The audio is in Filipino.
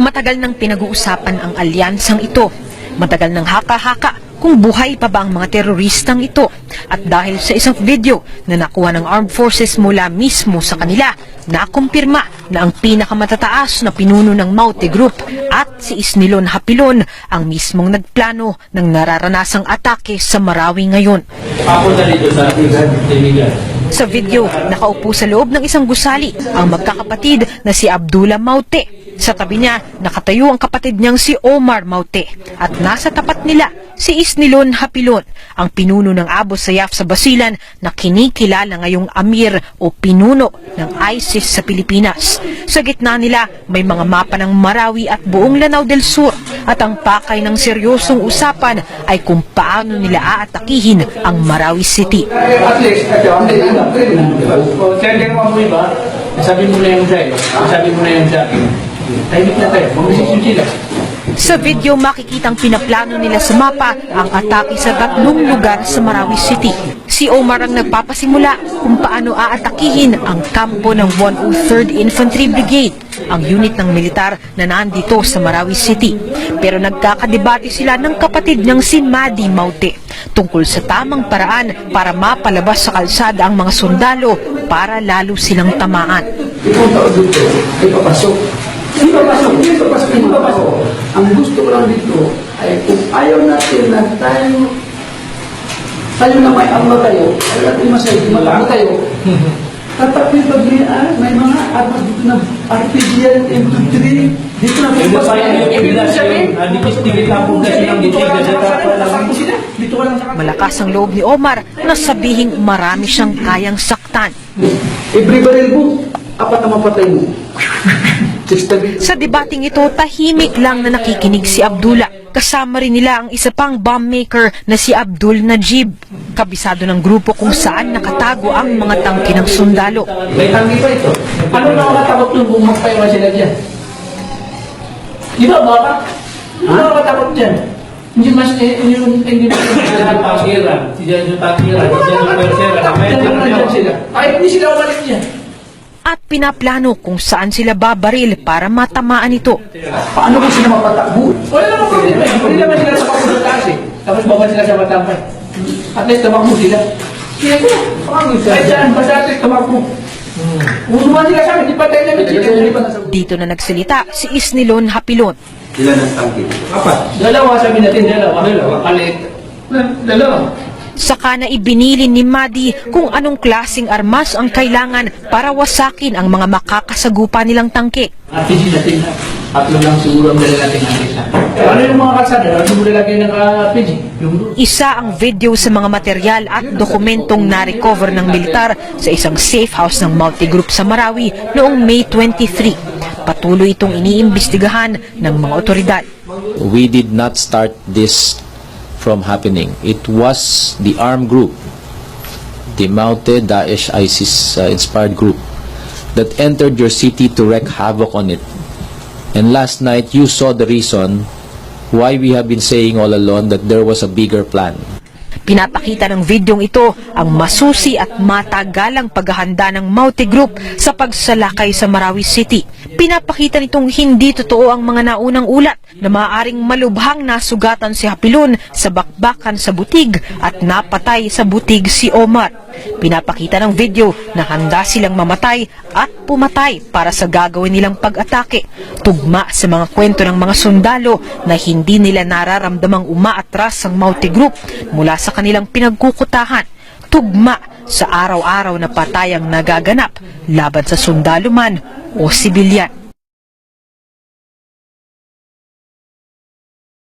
Matagal nang pinag-uusapan ang alyansang ito. Matagal nang haka-haka kung buhay pa ba ang mga teroristang ito. At dahil sa isang video na nakuha ng armed forces mula mismo sa kanila, nakumpirma na ang pinakamatataas na pinuno ng Maute Group at si Isnilon Hapilon ang mismong nagplano ng nararanasang atake sa Marawi ngayon. Dito sa Tinigan. Sa video, nakaupo sa loob ng isang gusali ang magkakapatid na si Abdullah Maute. Sa tabi niya, nakatayo ang kapatid niyang si Omar Maute. At nasa tapat nila, si Isnilon Hapilon, ang pinuno ng Abu Sayyaf sa Basilan na kinikilala ngayong Amir o pinuno ng ISIS sa Pilipinas. Sa gitna nila, may mga mapa ng Marawi at buong Lanao del Sur. At ang pakay ng seryosong usapan ay kung paano nila aatakihin ang Marawi City. Sabi mo na yung sabi mo na yung sa akin. Tahimik na tayo, mag-decision sila. Sa video makikitang pinaplano nila sa mapa ang atake sa tatlong lugar sa Marawi City. Si Omar ang nagpapasimula kung paano aatakihin ang kampo ng 103rd Infantry Brigade, ang unit ng militar na nandito sa Marawi City. Pero nagkakadebate sila ng kapatid niyang si Madi Maute tungkol sa tamang paraan para mapalabas sa kalsada ang mga sundalo para lalo silang tamaan. Ipong tao dito, ay papasok. Hindi papasok, hindi papasok, hindi papasok. Ang gusto ko lang dito ay kung ayaw natin na tayo, tayo na may ama tayo, ay natin masaya, malaki tayo. Tatapin pag may, ah, may mga armas dito na yan, M23, dito na Yung papasok. pa yan, yung ah, na po kasi ng dito lang kasi sa tapa lang. Dito ka lang sa. Malakas ang loob ni Omar na sabihing marami siyang kayang saktan. Every barrel mo, apat na mapatay mo. Sa debating ito, tahimik lang na nakikinig si Abdullah. Kasama rin nila ang isa pang bomb maker na si Abdul Najib. Kabisado ng grupo kung saan nakatago ang mga tangke ng sundalo. May tanggi pa ito. Ano nakakatakot nung bumagpayawa sila dyan? Di ba, baka? Ano nakakatakot dyan? Hindi mas, eh, yung, hindi mas, Diyan yung tangiran, diyan yung tangiran, diyan yung persera, na. Kahit hindi sila dyan. At pinaplano kung saan sila babaril para matamaan ito. Paano kung sila mapatakbo? Wala naman problema. eh. Hindi naman sila sa sa taas eh. Tapos bawal sila sa matampay. At least tamakbo sila. Kaya ko. Kahit saan, basta at least tamakbo. Kung sumama sila sa akin, di namin sila. Dito na nagsalita si Isnilon Hapilon. Ilan ang tangke? Apat. Dalawa, sabi natin, dalawa. Dalawa, kalit. Dalawa. Saka na ibinili ni Madi kung anong klasing armas ang kailangan para wasakin ang mga makakasagupa nilang tangke. RPG natin na. Tatlo lang siguro ang natin artista. Ano yung mga kalsada? Ano mo lalagay ng RPG? Yung doon. Isa ang video sa mga material at dokumentong na-recover ng militar sa isang safe house ng multi-group sa Marawi noong May 23. Patuloy itong iniimbestigahan ng mga otoridad. we did not start this from happening. It was the armed group, the mounted Daesh ISIS uh, group that entered your city to wreak havoc on it. And last night you saw the reason why we have been saying all along that there was a bigger plan. Pinapakita ng videong ito ang masusi at matagalang paghahanda ng Maute Group sa pagsalakay sa Marawi City. Pinapakita nitong hindi totoo ang mga naunang ulat na maaaring malubhang nasugatan si Hapilon sa bakbakan sa butig at napatay sa butig si Omar. Pinapakita ng video na handa silang mamatay at pumatay para sa gagawin nilang pag-atake. Tugma sa mga kwento ng mga sundalo na hindi nila nararamdamang umaatras ang Maute Group mula sa kanilang pinagkukutahan. Tugma sa araw-araw na patayang nagaganap laban sa sundalo man o sibilyan.